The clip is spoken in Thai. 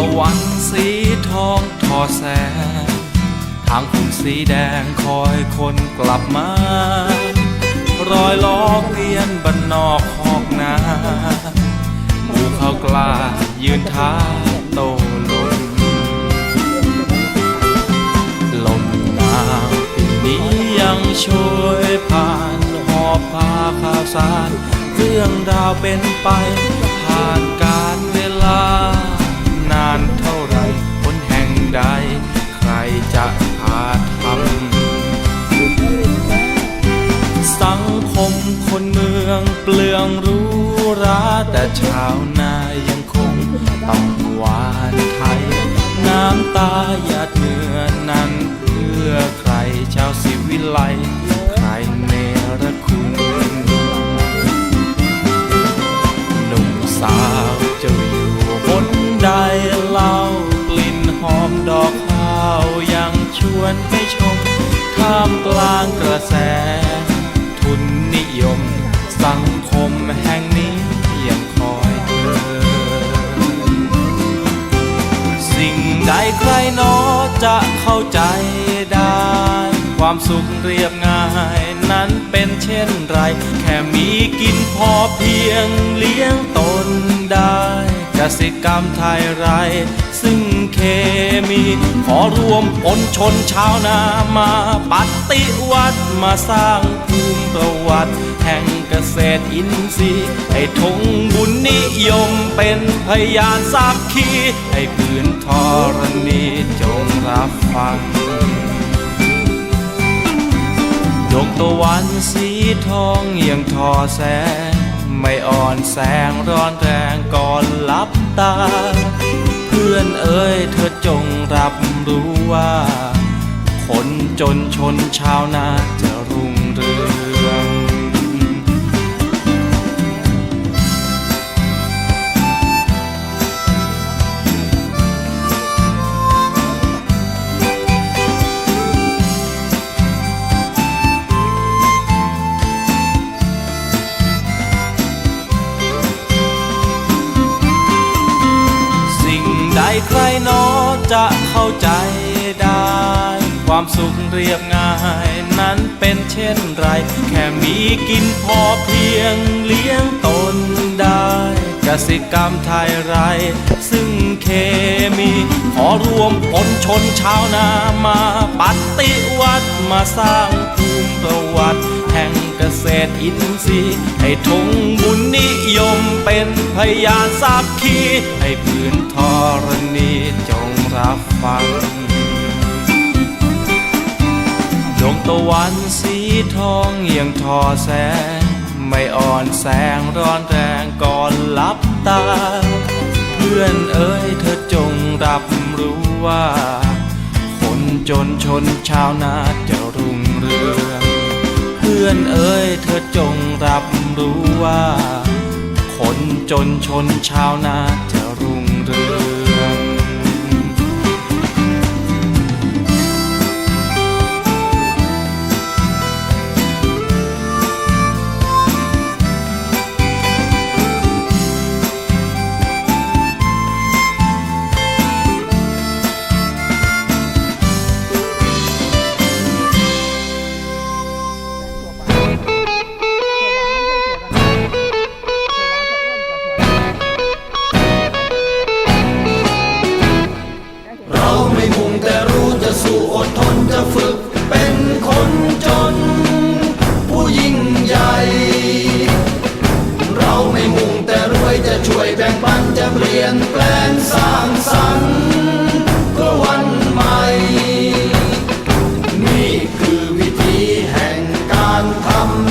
ะวันสีทองทอแสง ทางคุณสีแดงคอยคนกลับมา รอยล้อเวียนบันนอกหอกนาหมู่เขากล้ายืนท้าโตลมลมหนาวปีนี้ยังช่วยผ่านหอบพาข่าวสาร เรื่องราวเป็นไป คมคนเมืองเปลืองรู้ราแต่ชาวนายังคงต้องหวานไทย น้ำตาหยาดเหงื่อนั้นเพื่อใครชาวสิวิไลใครเนรคุณหนุ่มสาวจะอยู่บนใดเล่ากลิ่นหอมดอกข้าวยังชวนให้ชมท่ามกลางกระแส สังคมแห่งนี้ยังคอยเธอ สิ่งใดใครนอจะเข้าใจได้ ความสุขเรียบง่ายนั้นเป็นเช่นไร แค่มีกินพอเพียงเลี้ยงตนได้กสิกรรมไทยไรซึ่ง มี ขอรวมผลชนชาวนามาปฏิวัติมาสร้างภูมิประวัติ แห่งเกษตรอินทรีย์ ให้ทงบุญนิยมเป็นพยานสักขี ให้พื้นธรณีจงรับฟังดวงตะวันสีทองยังทอแสง ไม่อ่อนแสงร้อนแรงก่อนลับตา พื่อนเอ้ยเธอจงรับรู้ว่า คนจนชนชาวนาจะรุ่งเรือง ใดใครนอจะเข้าใจได้ ความสุขเรียบง่ายนั้นเป็นเช่นไร แค่มีกินพอเพียงเลี้ยงตนได้กสิกรรมไทยไร ซึ่งเคมี ขอรวมผลชนชาวนามาปฏิวัติมาสร้างภูมิประวัติแห่ง ษตรอินทรีย์ ให้ทงบุญนิยมเป็นพยานสักขีให้พื้นธรณีจงรับฟังดวงตะวันสีทองยังทอแสง ไม่อ่อนแสงร้อนแรงก่อนลับตา เพื่อนเอ้ยเธอจงรับรู้ว่า คนจนชนชาวนาจะรุ่งเรือ พื่อนเอ้ยเธอจงรับรู้ว่า คนจนชนชาวนาจะรุ่งเรือง ช่วยแบ่งปันจะเปลี่ยนแปลงสร้างสรรค์เพื่อวันใหม่ นี่คือวิธีแห่งการทำ